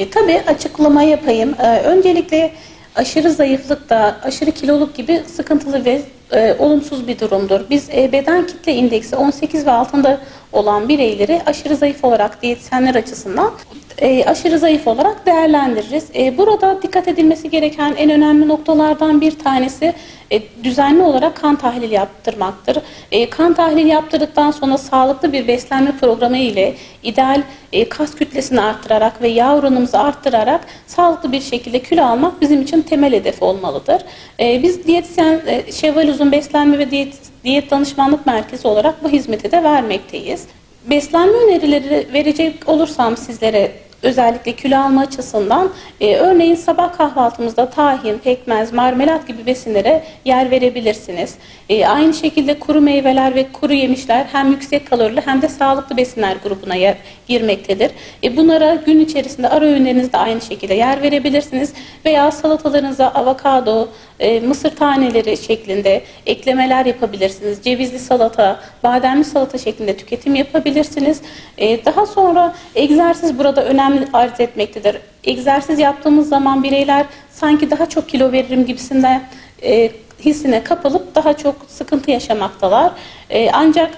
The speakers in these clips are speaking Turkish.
E, tabii açıklama yapayım. E, öncelikle aşırı zayıflık da aşırı kiloluk gibi sıkıntılı ve e, olumsuz bir durumdur. Biz e, beden kitle indeksi 18 ve altında olan bireyleri aşırı zayıf olarak diyetisyenler açısından e, aşırı zayıf olarak değerlendiririz. E, burada dikkat edilmesi gereken en önemli noktalardan bir tanesi e, düzenli olarak kan tahlili yaptırmaktır. E, kan tahlili yaptırdıktan sonra sağlıklı bir beslenme programı ile ideal e, kas kütlesini arttırarak ve yağ oranımızı arttırarak sağlıklı bir şekilde kilo almak bizim için temel hedef olmalıdır. E, biz diyetisyen e, Şevval Uzun Beslenme ve Diyet, Diyet Danışmanlık Merkezi olarak bu hizmeti de vermekteyiz. Beslenme önerileri verecek olursam sizlere özellikle kilo alma açısından e, örneğin sabah kahvaltımızda tahin, pekmez, marmelat gibi besinlere yer verebilirsiniz. E, aynı şekilde kuru meyveler ve kuru yemişler hem yüksek kalorili hem de sağlıklı besinler grubuna yer girmektedir. E, bunlara gün içerisinde ara öğünlerinizde aynı şekilde yer verebilirsiniz veya salatalarınıza avokado, e, mısır taneleri şeklinde eklemeler yapabilirsiniz. Cevizli salata, bademli salata şeklinde tüketim yapabilirsiniz. E, daha sonra egzersiz burada önemli arz etmektedir. Egzersiz yaptığımız zaman bireyler sanki daha çok kilo veririm gibisinden e, hissine kapılıp daha çok sıkıntı yaşamaktalar. E, ancak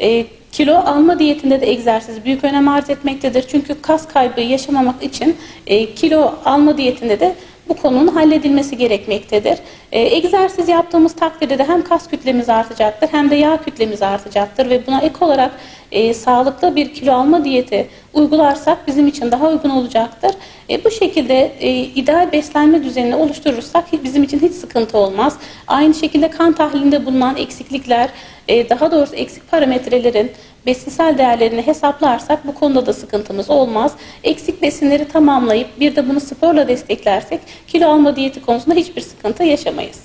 e, kilo alma diyetinde de egzersiz büyük önem arz etmektedir. Çünkü kas kaybı yaşamamak için e, kilo alma diyetinde de bu konunun halledilmesi gerekmektedir. E, egzersiz yaptığımız takdirde de hem kas kütlemiz artacaktır hem de yağ kütlemiz artacaktır ve buna ek olarak e, sağlıklı bir kilo alma diyeti uygularsak bizim için daha uygun olacaktır. E, bu şekilde e, ideal beslenme düzenini oluşturursak bizim için hiç sıkıntı olmaz. Aynı şekilde kan tahlilinde bulunan eksiklikler, e, daha doğrusu eksik parametrelerin besinsel değerlerini hesaplarsak bu konuda da sıkıntımız olmaz. Eksik besinleri tamamlayıp bir de bunu sporla desteklersek kilo alma diyeti konusunda hiçbir sıkıntı yaşamayız.